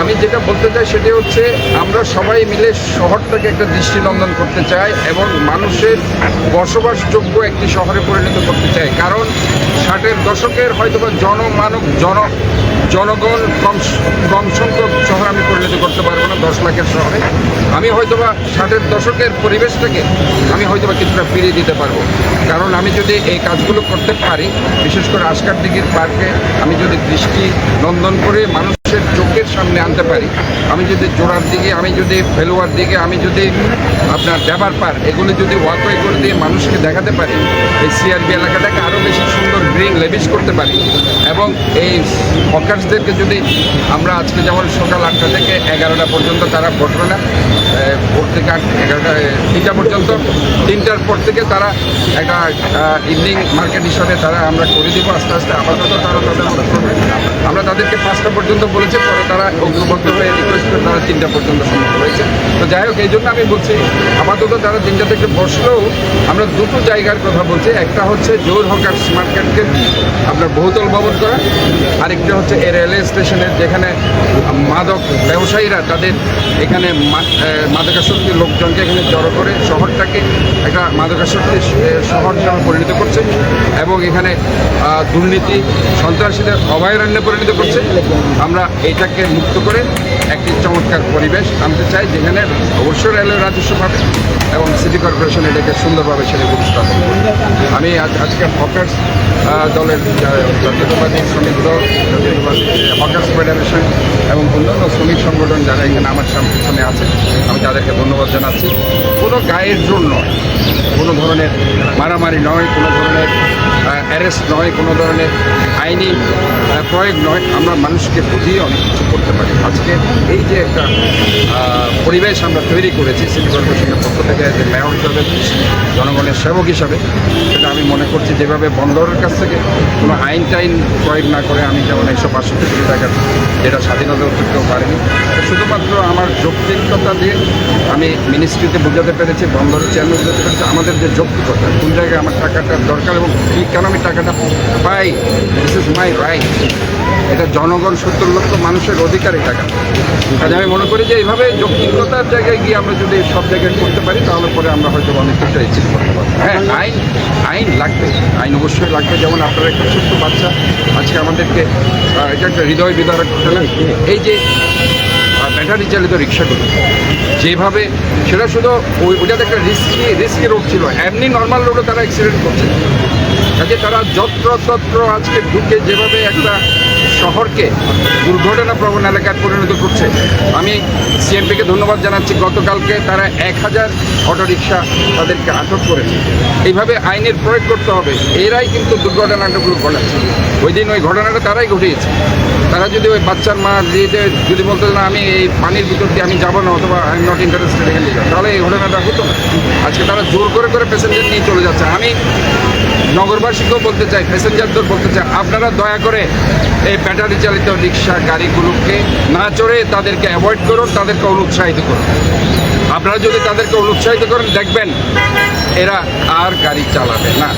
আমি যেটা বলতে চাই সেটা হচ্ছে, আমরা সবাই মিলে শহরটাকে একটা দৃষ্টিনন্দন করতে চাই এবং মানুষের বসবাসযোগ্য একটি শহরে পরিণত করতে চাই। কারণ ষাটের দশকের হয়তোবা জনমানব, জন জনগণ কম কম সংখ্যক শহর আমি পরিণত করতে পারব না, দশ লাখের শহরে। আমি হয়তোবা ষাটের দশকের পরিবেশটাকে আমি হয়তোবা কিছুটা ফিরিয়ে দিতে পারব। কারণ আমি যদি এই কাজগুলো করতে পারি, বিশেষ করে আজকার দিঘির পার্কে আমি যদি দৃষ্টি নন্দন করে মানুষের চোখের সামনে আনতে পারি। আমি যদি জোড়ার দিকে, আমি যদি ফেলোয়ার দিকে, আমি যদি আপনার ব্যবহার পার, এগুলো যদি ওয়াকওয়ে করে দিয়ে মানুষকে দেখাতে পারি, এই সিআরবি এলাকাটাকে আরও বেশি সুন্দর গ্রিন লেভিশ করতে পারি। এবং এই হকার্সদেরকে যদি আমরা আজকে যেমন সকাল আটটা থেকে এগারোটা পর্যন্ত তারা বসবে না ভোট থেকে এগারোটা তিনটা পর্যন্ত, তিনটার পর থেকে তারা একটা ইভিনিং মার্কেট হিসাবে তারা আমরা করে দিব। আস্তে আস্তে আপাতত তারা তাদের আমরা তাদেরকে পাঁচটা পর্যন্ত বলেছি তারা অগ্রবদ্ধ হয়ে রিকোয়েস্ট করে তারা তিনটা পর্যন্ত সম্মত হয়েছে। তো যাই হোক এই জন্য আমি বলছি আপাতত তারা তিনটা থেকে বসলেও আমরা দুটো জায়গার কথা বলছি। একটা হচ্ছে জোর হকার্স মার্কেটকে আপনার বহুতল ভবন করা আরেকটা হচ্ছে এই রেলওয়ে স্টেশনের যেখানে মাদক ব্যবসায়ীরা তাদের এখানে এ, মাদকাসক্তির লোকজনকে এখানে জড়ো করে শহরটাকে একটা মাদকাসক্তির এ, শহর হিসাবে পরিণত করছে এবং এখানে দুর্নীতি সন্ত্রাসীদের অভয়ারণ্যে পরিণত করছে। আমরা এটাকে মুক্ত করে একটি চমৎকার পরিবেশ আনতে চাই, যেখানে অবশ্যই রেলওয়ে রাজস্ব পাবে এবং সিটি কর্পোরেশন এটাকে সুন্দরভাবে সেটা উপস্থাপন করবে। আমি আজ আজকে হকার্স দলের জাতীয়তাবাদী শ্রমিক দল, জাতীয়তাবাদী হকার্স ফেডারেশন এবং অন্যান্য শ্রমিক সংগঠন যারা এখানে আমার সামনে আছে, আমি তাদেরকে ধন্যবাদ জানাচ্ছি। কোনো গায়ের জোর নয়, কোনো ধরনের মারামারি নয়, কোনো ধরনের অ্যারেস্ট নয়, কোনো ধরনের আইনি প্রয়োগ নয়, আমরা মানুষকে বুঝিয়ে অনেক কিছু করতে পারি। আজকে এই যে একটা পরিবেশ আমরা তৈরি করেছি সিটি কর্পোরেশনের পক্ষ থেকে যে মেয়র হিসাবে, জনগণের সেবক হিসাবে, সেটা আমি মনে করছি যেভাবে বন্দরের কাছ থেকে কোনো আইন টাইন প্রয়োগ না করে আমি যেমন একশো বাষট্টি কোটি টাকা যেটা স্বাধীনতা উত্তরতেও পারিনি। শুধুমাত্র আমার যৌক্তিকতা দিয়ে আমি মিনিস্ট্রিতে বোঝাতে পেরেছি, বন্দরের চেয়ারম্যান বোঝাতে পেরেছি, আমাদের যে যৌক্তিকতা, কোন জায়গায় আমার টাকাটা দরকার এবং কী, কেন আমি টাকাটা পাই ইজ মাই রাইট এটা জনগণ সত্তর লক্ষ মানুষের অধিকার এই টাকা কাজে আমি মনে করি যে এইভাবে যৌক্তিকতার জায়গায় গিয়ে আমরা যদি সব জায়গায় করতে পারি, তাহলে পরে আমরা হয়তো অনেক কিছু অ্যাচিভ করতে পারব। হ্যাঁ আইন আইন লাগবে। আইন অবশ্যই লাগবে। যেমন আপনার একটা ছোট্ট বাচ্চা, আজকে আমাদেরকে এটা একটা হৃদয় বিদারক ঘটনা। এই যে ব্যাটারি চালিত রিক্সাগুলো, যেভাবে, সেটা শুধু ওই ওটাতে একটা রিস্কি রিস্কি রোড ছিল। এমনি নর্মাল রোডে তারা অ্যাক্সিডেন্ট করছে। কাজে তারা যত্র তত্র আজকে ঢুকে যেভাবে একটা শহরকে দুর্ঘটনা প্রবণ এলাকায় পরিণত করছে, আমি সিএমপিকে ধন্যবাদ জানাচ্ছি। গতকালকে তারা এক হাজার অটোরিকশা তাদেরকে আটক করেছে। এইভাবে আইনের প্রয়োগ করতে হবে, এরাই কিন্তু দুর্ঘটনাটাগুলো ঘটাচ্ছে। ওই দিন ওই ঘটনাটা তারাই ঘটিয়েছে। তারা যদি ওই বাচ্চার মা দিয়ে যদি বলতো না, আমি এই পানির ভিতর দিয়ে আমি যাব না, অথবা আই এম নট ইন্টারেস্টেড এখানে তাহলে এই ঘটনাটা হতো না। আজকে তারা জোর করে করে প্যাসেঞ্জার নিয়ে চলে যাচ্ছে। আমি নগরবাসীকেও বলতে চাই, প্যাসেঞ্জারদের বলতে চাই, আপনারা দয়া করে এই ব্যাটারি চালিত রিক্সা গাড়িগুলোকে না চড়ে তাদেরকে অ্যাভয়েড করুন, তাদেরকে অনুৎসাহিত করুন। আপনারা যদি তাদেরকে অনুৎসাহিত করেন, দেখবেন এরা আর গাড়ি চালাবে না।